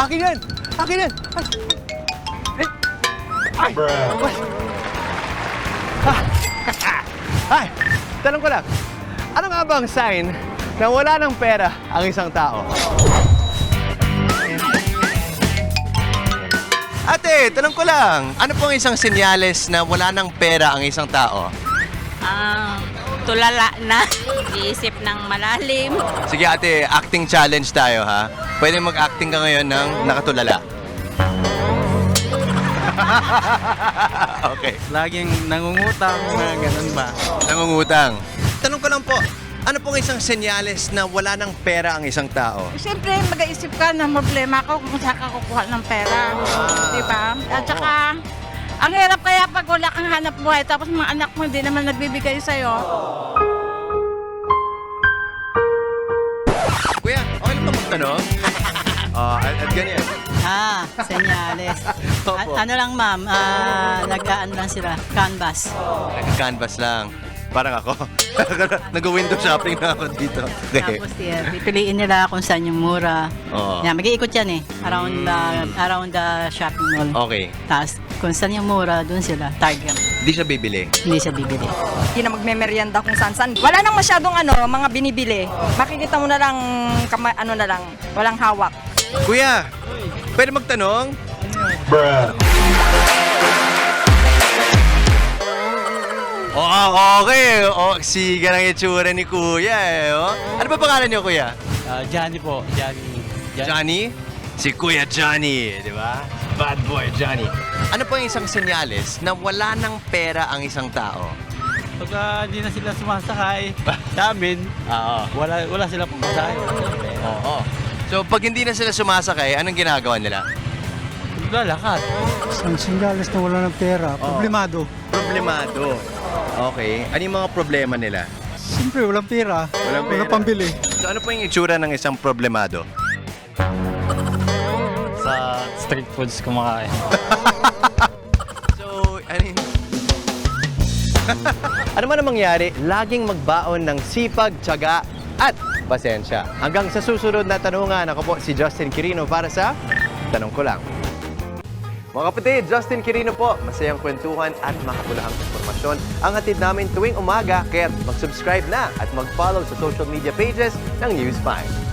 Akin yan! Akin yan! Ay! Ay! Ay! Ah. Ay! Tanong ko lang, ano nga ba ang sign na wala ng pera ang isang tao? Ate, tanong ko lang, ano po ang isang senyales na wala ng pera ang isang tao? Ah, tulala na. Iisip ng malalim. Sige ate, acting challenge tayo ha. Pwede mag-acting ka ngayon ng nakatulala. okay. Laging nangungutang na ganun ba? Nangungutang. Tanong ko lang po, ano pong isang senyales na wala ng pera ang isang tao? Siyempre, mag-aisip ka ng problema ko kung saan ka kukuha ng pera. Di ba? At saka, ang hirap kaya pag wala kang hanap buhay tapos mga anak mo hindi naman nagbibigay sa'yo. Kuya, okay lang ba magtanong? Ah, at, at ganyan. Ah, senyales. Opo. A- ano lang ma'am, ah, nag-ano lang sila, canvas. Nag-canvas lang. Parang ako. Nag-window shopping na ako dito. Okay. Tapos eh, pipiliin nila kung saan yung mura. Oo. Yan, mag-iikot yan eh, around the, around the shopping mall. Okay. Tapos kung saan yung mura, doon sila, target. Hindi siya bibili. Hindi siya bibili. Hindi na magmemeryenda kung saan saan. Wala nang masyadong ano, mga binibili. Makikita mo na lang, kama, ano na lang, walang hawak. Kuya, pwede magtanong? Oh, okay. Oh, siga ng itsura ni Kuya eh. Oh. Ano ba pangalan niyo, Kuya? Ah, Johnny po, Johnny. Johnny? Si Kuya Johnny, di ba? Bad boy, Johnny. Ano po yung isang senyales na wala ng pera ang isang tao? Pagka hindi na sila sumasakay sa amin, Oo. wala, wala sila pumasahe. Oo. So, pag hindi na sila sumasakay, anong ginagawa nila? Lalakad. Ang sinyales na wala ng pera, problemado. Problemado. Okay. Ano yung mga problema nila? Siyempre, walang pera. Walang pera. Wala pambili. So, ano po yung itsura ng isang problemado? Sa street foods kumakain. So, yun? ano man ang mangyari, laging magbaon ng sipag, tiyaga, at pasensya. Hanggang sa susunod na tanungan, ako po si Justin Quirino para sa Tanong Ko Lang. Mga kapatid, Justin Quirino po. Masayang kwentuhan at makapulahang informasyon ang hatid namin tuwing umaga. Kaya mag-subscribe na at mag-follow sa social media pages ng News 5.